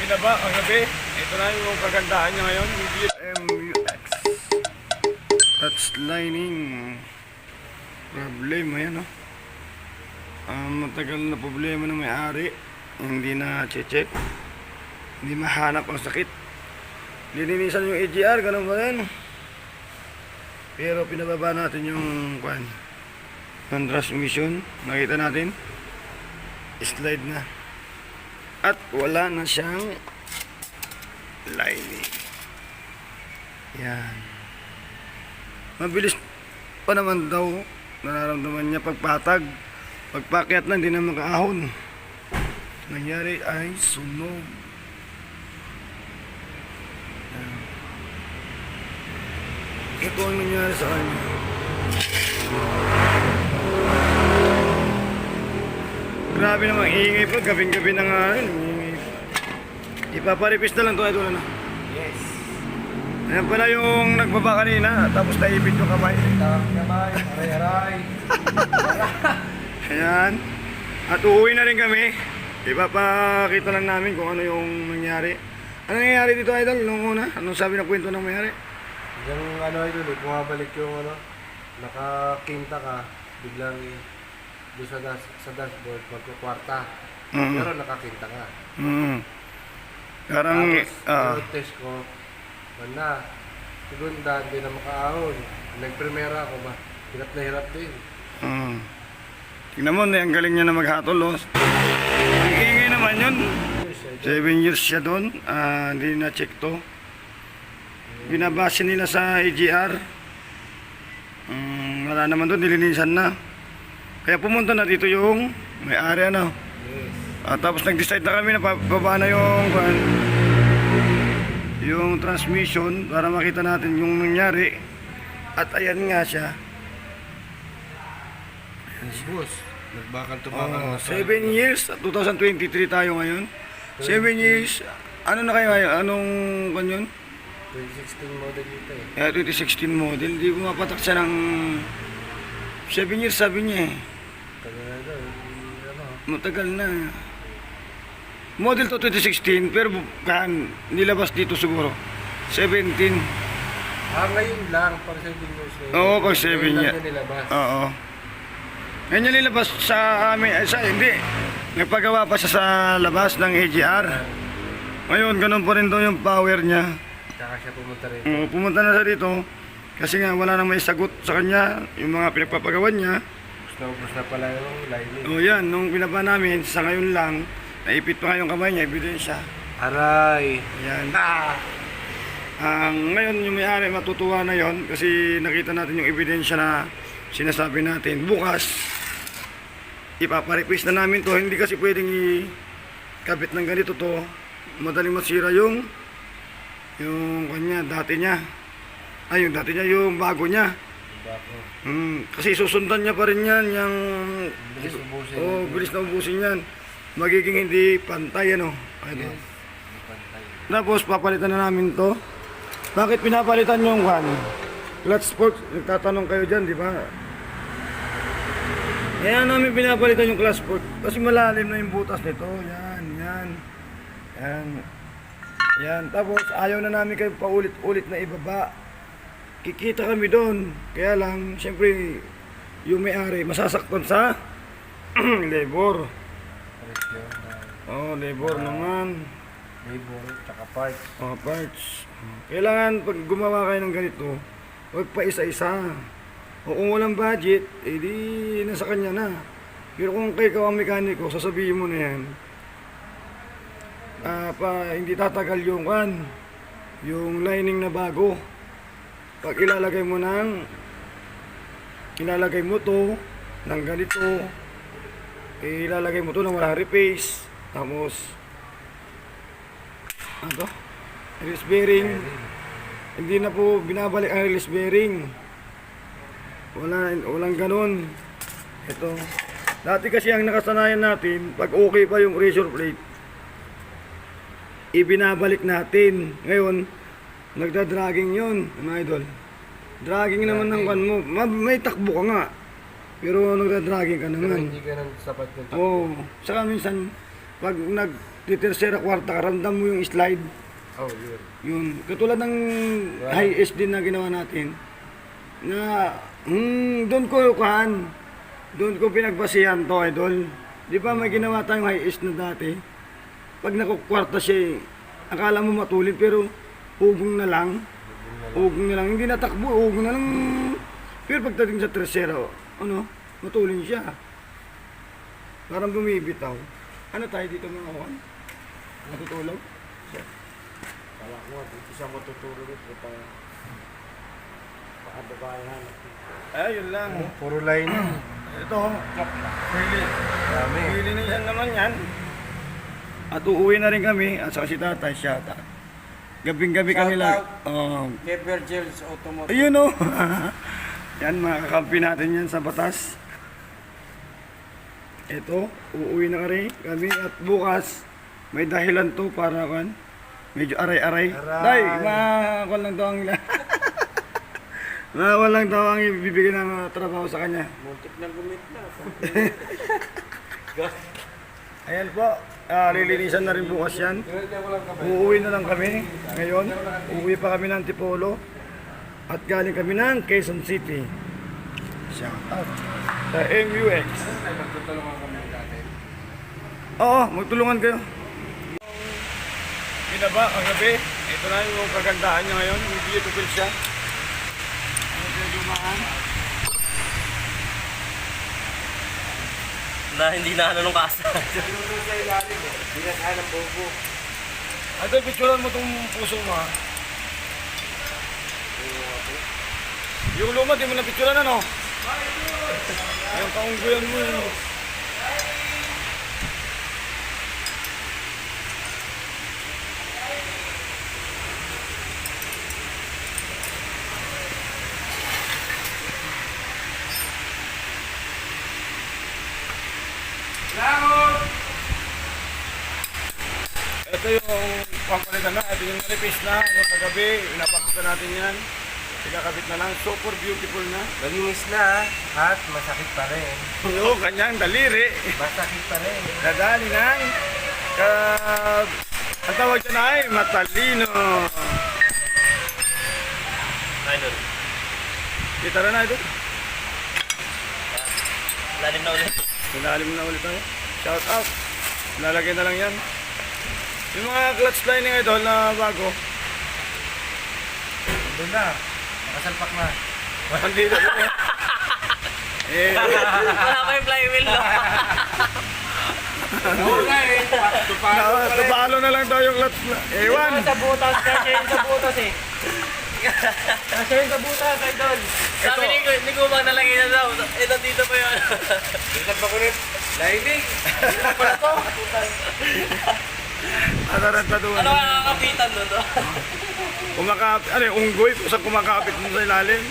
binaba kagabi. Ito na yung kagandahan niya ngayon. MUX. Touch lining. Problema yan, oh. Ah, matagal na problema ng may-ari. Hindi na check. Hindi mahanap ang sakit. Lilinisan yung AGR, ganun ba yan? Pero pinababa natin yung kwan. Yung transmission. Nakita natin. Slide na. At wala na siyang lining. Yan. Mabilis pa naman daw nararamdaman niya pagpatag. Pagpakyat na, hindi na makaahon. Nangyari ay sunog. Yan. Ito ang nangyari sa kanya. Grabe naman, iingay pa. Gabing-gabi na nga rin. Ipaparipis na lang to. Ito na. Yes. Ayan pala yung nagbaba kanina. Tapos naipit yung kamay. Tawag naman, aray-aray. Ayan. At uuwi na rin kami. Ipapakita lang namin kung ano yung nangyari. Ano nangyari dito, Idol? Nung una? Anong sabi ng kwento ng mayari? Yung ano idol, eh, bumabalik yung ano, nakakinta ka, biglang doon sa, dash, sa dashboard, magkukwarta. Mhm. Pero nakakinta ka. Mm. Parang, Tapos, ah, yung test ko, wala. Segunda, hindi na makaahon. Nagprimera ako ba? Hirap na hirap din. mm. Tingnan mo, ang galing niya na maghatol, oh. Ang ingay naman yun. Yes, idol. Seven years siya doon. Ah, hindi na check to. Binabase nila sa AGR. Mm, wala naman doon, nilinisan na. Kaya pumunta na dito yung may-ari ano. Yes. At tapos nag-decide na kami na bababa na yung kwan, yung transmission para makita natin yung nangyari. At ayan nga siya. Boss, nagbakal-tubakan Oh, na sa- seven years, 2023 tayo ngayon. Seven years, ano na kayo ngayon? Anong kwan yun? 2016 model dito eh. Kaya 2016 model, hindi pumapatak siya ng 7 years sabi niya eh. Tagal na daw. eh, Ano, Matagal na. Model to 2016, pero kan, nilabas dito siguro. 17. Ah, ngayon lang, para 7 years na yun. Oo, pag seven Ngayon lang year. yun nilabas. Oo. Ngayon niya nilabas sa amin, ay sa hindi. Nagpagawa pa siya sa labas ng AGR. Ngayon, ganun pa rin daw yung power niya. Tsaka siya pumunta rin. Oo, pumunta na siya dito. Kasi nga wala nang may sagot sa kanya, yung mga pinagpapagawan niya. Ubus na pala yung lining. O yan, nung pinaba namin, sa ngayon lang, naipit pa nga yung kamay niya, ebidensya. Aray! Yan. Ah, Ang ngayon, yung may-ari matutuwa na yon kasi nakita natin yung ebidensya na sinasabi natin. Bukas, ipaparepis na namin to. Hindi kasi pwedeng ikabit ng ganito to. Madaling masira yung yung kanya, dati niya. Ay, yung dati niya, yung bago niya. Bako. Hmm, kasi susundan niya pa rin yan, yung... Bilis ubusin. Oo, bilis na ubusin yan. Magiging hindi pantay, ano? Ano? Yes. Hindi pantay. Tapos, papalitan na namin to. Bakit pinapalitan yung one? Clutch sport, nagtatanong kayo dyan, di ba? Kaya namin pinapalitan yung clutch sport. Kasi malalim na yung butas nito. Yan, yan. Yan. Yan. Tapos, ayaw na namin kayo paulit-ulit na ibaba. Kikita kami doon. Kaya lang, siyempre, yung may-ari, masasaktan sa labor. Oh, labor naman. Labor. Tsaka parts. Mga parts. Kailangan pag gumawa kayo ng ganito, huwag pa isa-isa. O kung walang budget, eh di nasa kanya na. Pero kung kayo ka ang mekaniko, sasabihin mo na yan. Ah, pa, hindi tatagal yung kan, yung lining na bago. Pag ilalagay mo ng, ilalagay mo to, ng ganito, ilalagay mo to ng walang repace. Tapos, ano to? Release bearing. Hindi na po binabalik ang release bearing. Wala, walang ganun. Ito. Dati kasi ang nakasanayan natin, pag okay pa yung razor plate, ibinabalik natin. Ngayon, nagda-dragging yun, ano idol. Dragging naman ng kan mo. Ma- May takbo ka nga. Pero nagda-dragging ka Pero naman. hindi ka nang sapat ng takbo. Oo. Saka minsan, pag nag titersera kwarta ka, ramdam mo yung slide. Oh, yun. Yun. Katulad ng high SD na ginawa natin. Na, hmm, doon ko kuhan. Doon ko pinagbasihan to, idol. Di ba may ginawa tayong high S na dati? Pag nakukwarta siya, eh, akala mo matulid pero ugong na lang. Ugong na lang. Hindi natakbo, ugong na lang. Pero pagdating sa tercera, ano, matulin siya. Parang bumibitaw. Ano tayo dito mga kawan? Natutulog? Kala ko, dito siya matutulog ito pa. Paadabayan. Ay, yun lang. Puro line. Ito, pili. Dami. Pili na yan naman yan. At uuwi na rin kami, at saka si tatay, siya. Gabing-gabi kami Shout lang. out. Oh, Kay Virgil's Automotive. ayun o. yan, mga kakampi natin yan sa batas. Ito, uuwi na kami, kami at bukas, may dahilan to para kan. Medyo aray-aray. Aray. Day, lang daw ang Makakal lang daw ang ibibigay ng uh, trabaho sa kanya. Muntik na gumit na. Ayan po, ah, lilinisan na rin bukas yan. Uuwi na lang kami ngayon. Uuwi pa kami ng Tipolo. At galing kami ng Quezon City. Shout out sa MUX. Oo, magtulungan kayo. Binaba kagabi. Ito na yung kagandahan niya ngayon. Yung beautiful siya. Ano kayo dumaan? Na hindi na ano nung kasa. Tinulong sa ilalim eh. Kaya ng bubo. Idol, picturean mo itong puso mo ha. Yung luma, di mo na picturean ano? Yung kaungguyan mo yun. Ito yung pampalitan na, ito yung nalipis na, yung kagabi, inapakita natin yan. Ikakabit na lang, super beautiful na. Malinis na at masakit pa rin. Yung kanyang daliri, Masakit pa rin. nadali ng, ka, ang tawag dyan ay matalino. Idol. Kita na na ito. Lalim na ulit. Ilalim na ulit tayo. Shout out. Lalagay na lang yan. Yung mga clutch lining idol na bago, Doon na. Nakasalpak na. Andito po. eh, Wala pa yung flywheel no? Eh. na, napalo na lang daw yung clutch na. Ewan. Sa butas, kasi sa butas eh. Kasi yun sa butas, idol. Sabi ni, ni Gumang nalagay na daw. Eh, nandito pa yun. Tingnan pa ko rin. Lining. Ataranta doon. ano kaya kakapitan no? Kumakapit, ano yung unggoy, sa kumakapit mo sa ilalim.